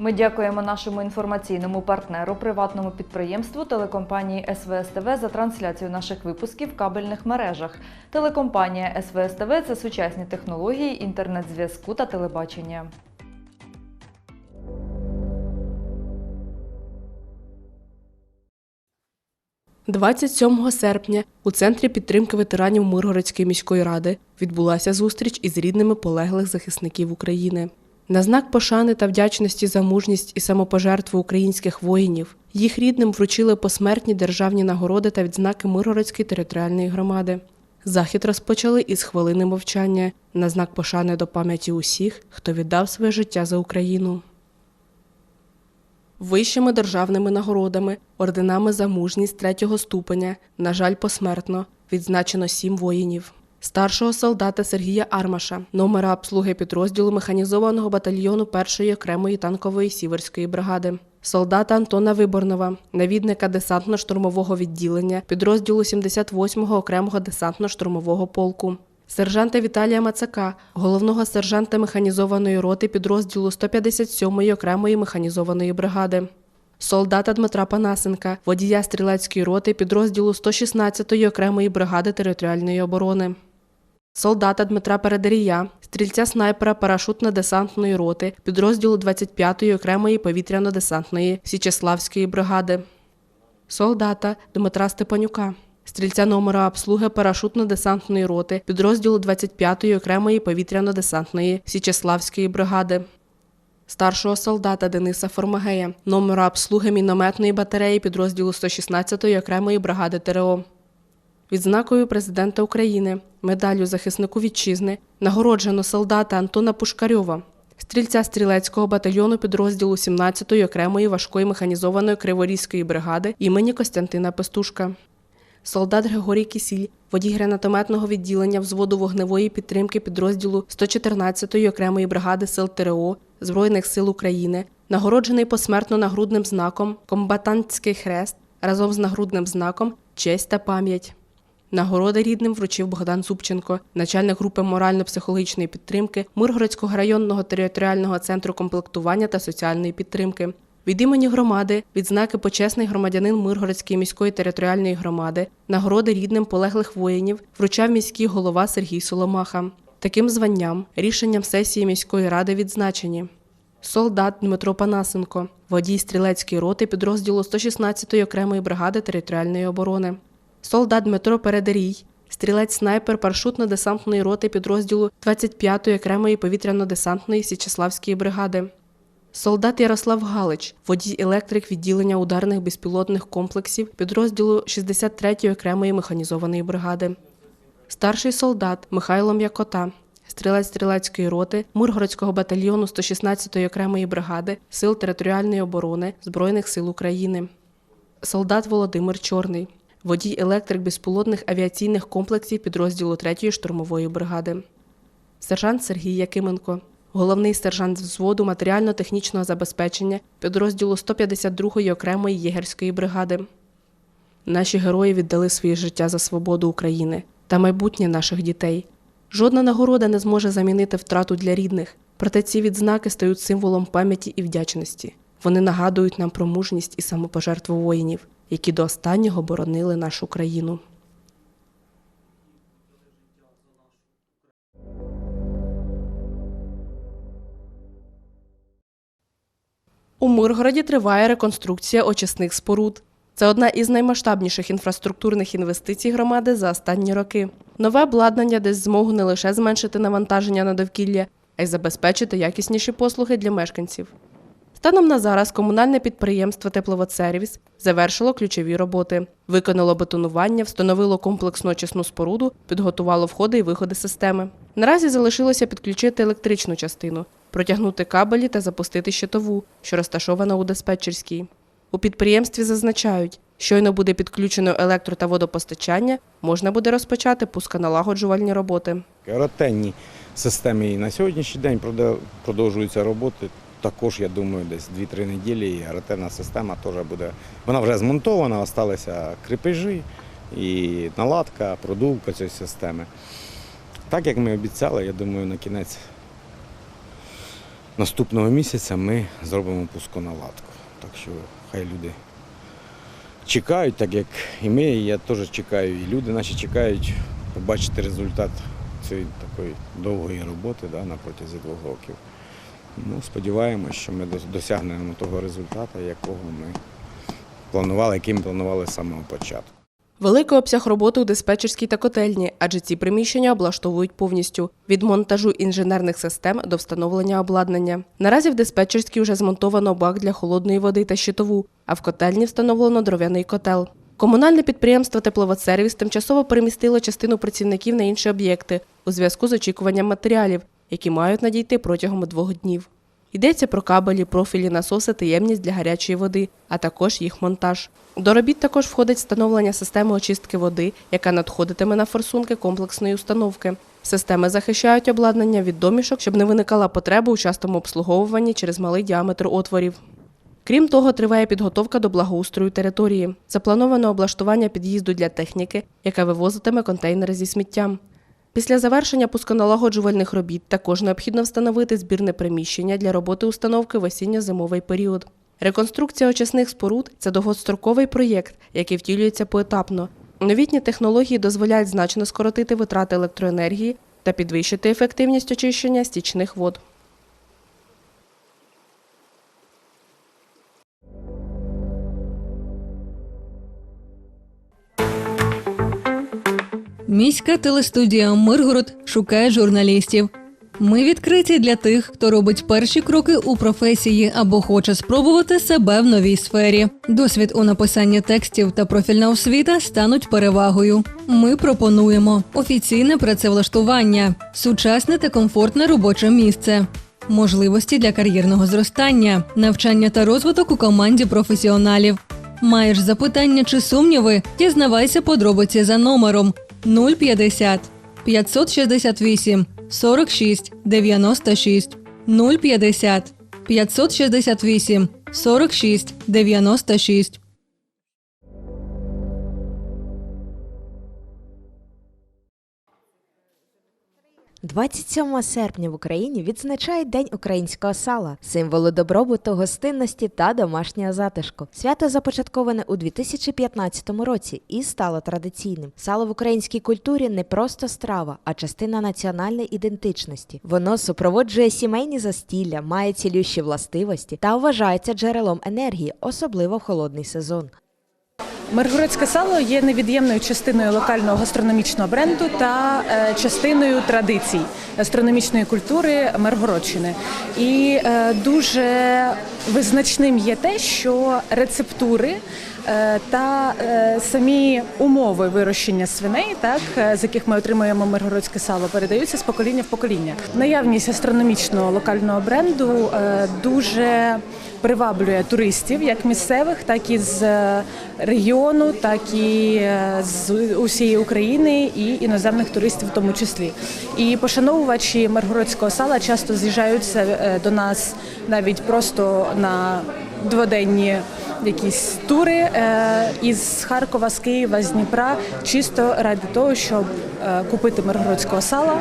Ми дякуємо нашому інформаційному партнеру, приватному підприємству телекомпанії СВСТВ за трансляцію наших випусків в кабельних мережах. Телекомпанія СВСТВ це сучасні технології інтернет-зв'язку та телебачення. – 27 серпня у центрі підтримки ветеранів Миргородської міської ради відбулася зустріч із рідними полеглих захисників України. На знак пошани та вдячності за мужність і самопожертву українських воїнів їх рідним вручили посмертні державні нагороди та відзнаки Миргородської територіальної громади. Захід розпочали із хвилини мовчання на знак пошани до пам'яті усіх, хто віддав своє життя за Україну. Вищими державними нагородами, орденами за мужність третього ступеня, на жаль, посмертно, відзначено сім воїнів. Старшого солдата Сергія Армаша, номера обслуги підрозділу механізованого батальйону першої окремої танкової сіверської бригади. Солдата Антона Виборнова, навідника десантно-штурмового відділення підрозділу 78-го окремого десантно-штурмового полку. Сержанта Віталія Мацака, головного сержанта механізованої роти підрозділу 157-ї окремої механізованої бригади. Солдата Дмитра Панасенка, водія стрілецької роти підрозділу 116-ї окремої бригади територіальної оборони. Солдата Дмитра Передарія, стрільця снайпера парашутно-десантної роти підрозділу 25-ї окремої повітряно-десантної Січеславської бригади. Солдата Дмитра Степанюка, стрільця номера обслуги парашутно-десантної роти підрозділу 25-ї окремої повітряно-десантної Січеславської бригади. Старшого солдата Дениса Формагея, номера обслуги мінометної батареї підрозділу 116-ї окремої бригади ТРО. Відзнакою президента України, медаллю захиснику вітчизни, нагороджено солдата Антона Пушкарьова, стрільця стрілецького батальйону підрозділу 17-ї окремої важкої механізованої криворізької бригади імені Костянтина Пестушка. Солдат Григорій Кісіль, водій гранатометного відділення взводу вогневої підтримки підрозділу 114-ї окремої бригади сил ТРО Збройних сил України, нагороджений посмертно нагрудним знаком Комбатантський хрест разом з нагрудним знаком Честь та пам'ять. Нагороди рідним вручив Богдан Зубченко, начальник групи морально-психологічної підтримки Миргородського районного територіального центру комплектування та соціальної підтримки. Від імені громади відзнаки почесний громадянин Миргородської міської територіальної громади, нагороди рідним полеглих воїнів вручав міський голова Сергій Соломаха. Таким званням рішенням сесії міської ради відзначені. Солдат Дмитро Панасенко, водій стрілецької роти підрозділу 116-ї окремої бригади територіальної оборони. Солдат Дмитро Передарій, стрілець снайпер парашутно-десантної роти підрозділу 25-ї окремої повітряно-десантної Січеславської бригади. Солдат Ярослав Галич, водій електрик відділення ударних безпілотних комплексів підрозділу 63-ї окремої механізованої бригади. Старший солдат Михайло М'якота, стрілець стрілецької роти Миргородського батальйону 116-ї окремої бригади Сил територіальної оборони Збройних сил України. Солдат Володимир Чорний, водій електрик безпілотних авіаційних комплексів підрозділу 3-ї штурмової бригади. Сержант Сергій Якименко, головний сержант взводу матеріально-технічного забезпечення підрозділу 152-ї окремої єгерської бригади. Наші герої віддали своє життя за свободу України та майбутнє наших дітей. Жодна нагорода не зможе замінити втрату для рідних, проте ці відзнаки стають символом пам'яті і вдячності. Вони нагадують нам про мужність і самопожертву воїнів, які до останнього боронили нашу країну. У Миргороді триває реконструкція очисних споруд. Це одна із наймасштабніших інфраструктурних інвестицій громади за останні роки. Нове обладнання дасть змогу не лише зменшити навантаження на довкілля, а й забезпечити якісніші послуги для мешканців. Станом на зараз комунальне підприємство Тепловодсервіс завершило ключові роботи, виконало бетонування, встановило комплексну очисну споруду, підготувало входи і виходи системи. Наразі залишилося підключити електричну частину, протягнути кабелі та запустити щитову, що розташована у диспетчерській. У підприємстві зазначають, щойно буде підключено електро та водопостачання, можна буде розпочати пусконалагоджувальні роботи. Ротенні системи і на сьогоднішній день продовжуються роботи. Також, я думаю, десь 2-3 неділі і ротенна система теж буде. Вона вже змонтована, залишилися кріпежі і наладка, продувка цієї системи. Так як ми обіцяли, я думаю, на кінець наступного місяця ми зробимо пусконаладку. Так що хай люди чекають, так як і ми, і я теж чекаю, і люди наші чекають побачити результат цієї такої довгої роботи да, на протязі двох років. Ну, сподіваємось, що ми досягнемо того результату, якого ми планували, який ми планували з самого початку. Великий обсяг роботи у диспетчерській та котельні, адже ці приміщення облаштовують повністю від монтажу інженерних систем до встановлення обладнання. Наразі в диспетчерській вже змонтовано бак для холодної води та щитову, а в котельні встановлено дров'яний котел. Комунальне підприємство Тепловодсервіс тимчасово перемістило частину працівників на інші об'єкти у зв'язку з очікуванням матеріалів, які мають надійти протягом двох днів. Йдеться про кабелі, профілі, насоси та ємність для гарячої води, а також їх монтаж. До робіт також входить встановлення системи очистки води, яка надходитиме на форсунки комплексної установки. Системи захищають обладнання від домішок, щоб не виникала потреба у частому обслуговуванні через малий діаметр отворів. Крім того, триває підготовка до благоустрою території. Заплановано облаштування під'їзду для техніки, яка вивозитиме контейнери зі сміттям. Після завершення пусконалагоджувальних робіт також необхідно встановити збірне приміщення для роботи установки в осінньо-зимовий період. Реконструкція очисних споруд це довгостроковий проєкт, який втілюється поетапно. Новітні технології дозволяють значно скоротити витрати електроенергії та підвищити ефективність очищення стічних вод. Міська телестудія Миргород шукає журналістів. Ми відкриті для тих, хто робить перші кроки у професії або хоче спробувати себе в новій сфері. Досвід у написанні текстів та профільна освіта стануть перевагою. Ми пропонуємо офіційне працевлаштування, сучасне та комфортне робоче місце. Можливості для кар'єрного зростання, навчання та розвиток у команді професіоналів. Маєш запитання чи сумніви? Дізнавайся подробиці за номером 050 568 46 96 050 568 46 96 27 серпня в Україні відзначають День українського сала, символу добробуту, гостинності та домашнього затишку. Свято започатковане у 2015 році і стало традиційним. Сало в українській культурі не просто страва, а частина національної ідентичності. Воно супроводжує сімейні застілля, має цілющі властивості та вважається джерелом енергії, особливо в холодний сезон. Миргородське сало є невід'ємною частиною локального гастрономічного бренду та е, частиною традицій гастрономічної культури Миргородщини. І е, дуже визначним є те, що рецептури е, та е, самі умови вирощення свиней, так е, з яких ми отримуємо миргородське сало, передаються з покоління в покоління. Наявність гастрономічного локального бренду дуже приваблює туристів, як місцевих, так і з регіону, так і з усієї України і іноземних туристів в тому числі. І пошановувачі миргородського сала часто з'їжджаються до нас навіть просто на дводенні якісь тури е, із Харкова, з Києва, з Дніпра, чисто ради того, щоб е, купити миргородського сала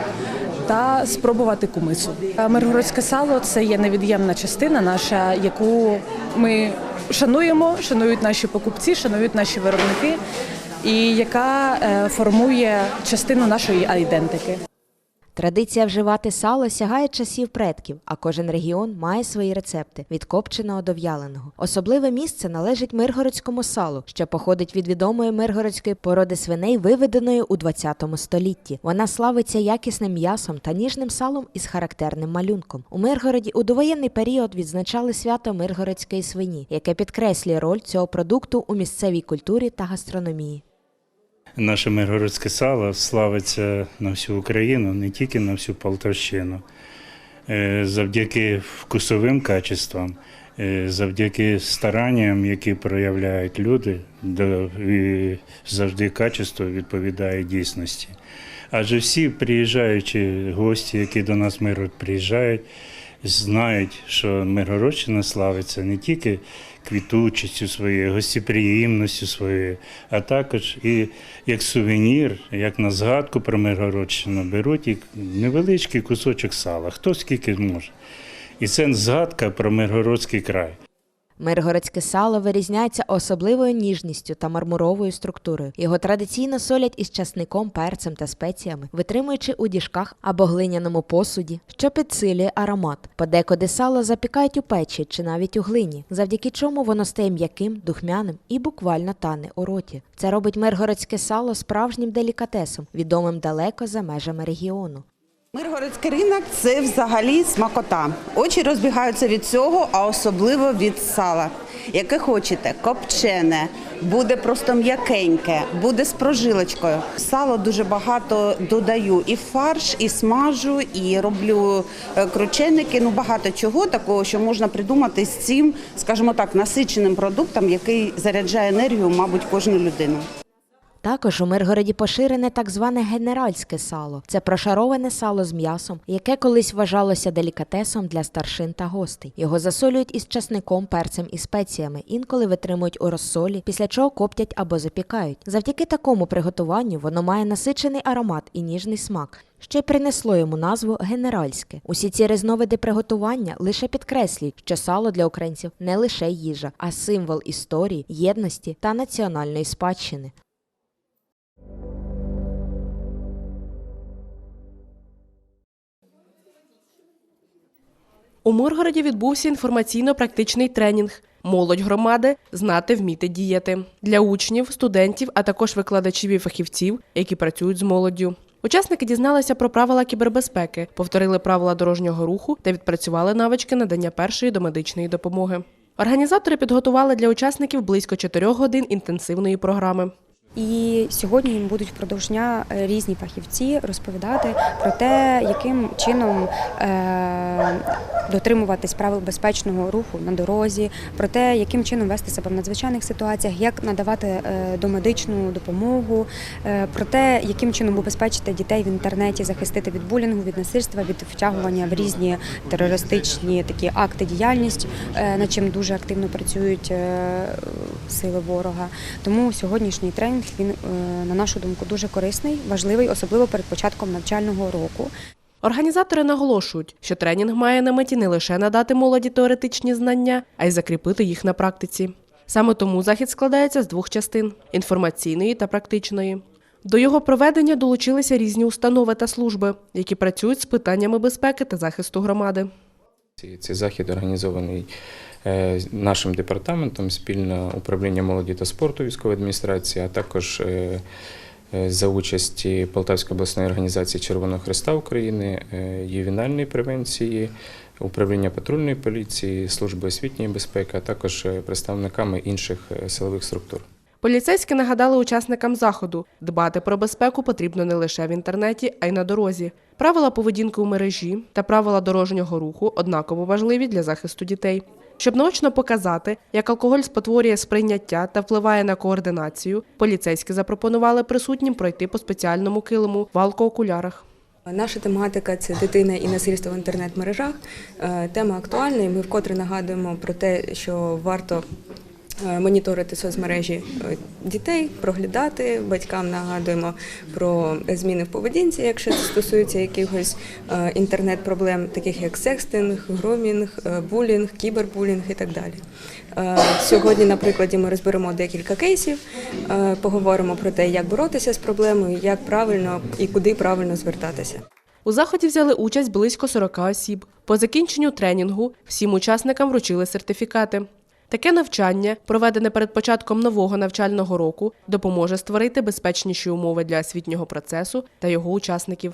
та спробувати кумису. Е, Миргородське сало це є невід'ємна частина наша, яку ми шануємо, шанують наші покупці, шанують наші виробники, і яка формує частину нашої айдентики. Традиція вживати сало сягає часів предків, а кожен регіон має свої рецепти від копченого до в'яленого. Особливе місце належить миргородському салу, що походить від відомої миргородської породи свиней, виведеної у 20 столітті. Вона славиться якісним м'ясом та ніжним салом із характерним малюнком. У Миргороді у довоєнний період відзначали свято миргородської свині, яке підкреслює роль цього продукту у місцевій культурі та гастрономії. Наше миргородське сало славиться на всю Україну, не тільки на всю Полтавщину. Е, Завдяки вкусовим качествам, е, завдяки старанням, які проявляють люди, завжди качество відповідає дійсності. Адже всі приїжджаючі гості, які до нас в Миргород приїжджають, знають, що Миргородщина славиться не тільки квітучістю своєю, гостеприємністю своєю, а також і як сувенір, як на згадку про Миргородщину беруть і невеличкий кусочок сала, хто скільки може. І це згадка про Миргородський край. Миргородське сало вирізняється особливою ніжністю та мармуровою структурою. Його традиційно солять із часником, перцем та спеціями, витримуючи у діжках або глиняному посуді, що підсилює аромат. Подекуди сало запікають у печі чи навіть у глині, завдяки чому воно стає м'яким, духмяним і буквально тане у роті. Це робить миргородське сало справжнім делікатесом, відомим далеко за межами регіону. Миргородський ринок це взагалі смакота. Очі розбігаються від цього, а особливо від сала. Яке хочете, копчене, буде просто м'якеньке, буде з прожилочкою. Сало дуже багато додаю і фарш, і смажу, і роблю е, крученики. Ну багато чого такого, що можна придумати з цим, скажімо так, насиченим продуктом, який заряджає енергію, мабуть, кожну людину. Також у Миргороді поширене так зване генеральське сало. Це прошароване сало з м'ясом, яке колись вважалося делікатесом для старшин та гостей. Його засолюють із часником, перцем і спеціями, інколи витримують у розсолі, після чого коптять або запікають. Завдяки такому приготуванню воно має насичений аромат і ніжний смак. Що й принесло йому назву генеральське. Усі ці різновиди приготування лише підкреслюють, що сало для українців не лише їжа, а символ історії, єдності та національної спадщини. У Миргороді відбувся інформаційно-практичний тренінг Молодь громади знати, вміти діяти для учнів, студентів, а також викладачів і фахівців, які працюють з молоддю. Учасники дізналися про правила кібербезпеки, повторили правила дорожнього руху та відпрацювали навички надання першої домедичної допомоги. Організатори підготували для учасників близько 4 годин інтенсивної програми. І сьогодні їм будуть впродовж дня е, різні фахівці розповідати про те, яким чином е, дотримуватись правил безпечного руху на дорозі, про те, яким чином вести себе в надзвичайних ситуаціях, як надавати е, домедичну допомогу, про те, яким чином убезпечити дітей в інтернеті, захистити від булінгу, від насильства, від втягування в різні терористичні такі акти діяльність, над чим дуже активно працюють сили ворога. Тому сьогоднішній тренінг він, е, на нашу думку, дуже корисний, важливий, особливо перед початком навчального року. Організатори наголошують, що тренінг має на меті не лише надати молоді теоретичні знання, а й закріпити їх на практиці. Саме тому захід складається з двох частин інформаційної та практичної. До його проведення долучилися різні установи та служби, які працюють з питаннями безпеки та захисту громади. Цей- захід організований нашим департаментом спільно управління молоді та спорту військової адміністрації, а також е, е, за участі Полтавської обласної організації Червоного Христа України, е, ювенальної превенції, управління патрульної поліції, служби освітньої безпеки, а також е, представниками інших е, силових структур. Поліцейські нагадали учасникам заходу, дбати про безпеку потрібно не лише в інтернеті, а й на дорозі. Правила поведінки у мережі та правила дорожнього руху однаково важливі для захисту дітей. Щоб наочно показати, як алкоголь спотворює сприйняття та впливає на координацію, поліцейські запропонували присутнім пройти по спеціальному килиму в алкоокулярах. Наша тематика це дитина і насильство в інтернет-мережах. Е, Тема актуальна, і ми вкотре нагадуємо про те, що варто моніторити соцмережі е, дітей, проглядати. Батькам нагадуємо про зміни в поведінці, якщо це стосується якихось е, інтернет-проблем, таких як секстинг, громінг, е, булінг, кібербулінг і так далі. Е, Сьогодні, на прикладі, ми розберемо декілька кейсів, е, поговоримо про те, як боротися з проблемою, як правильно і куди правильно звертатися. У заході взяли участь близько 40 осіб. По закінченню тренінгу всім учасникам вручили сертифікати. Таке навчання, проведене перед початком нового навчального року, допоможе створити безпечніші умови для освітнього процесу та його учасників.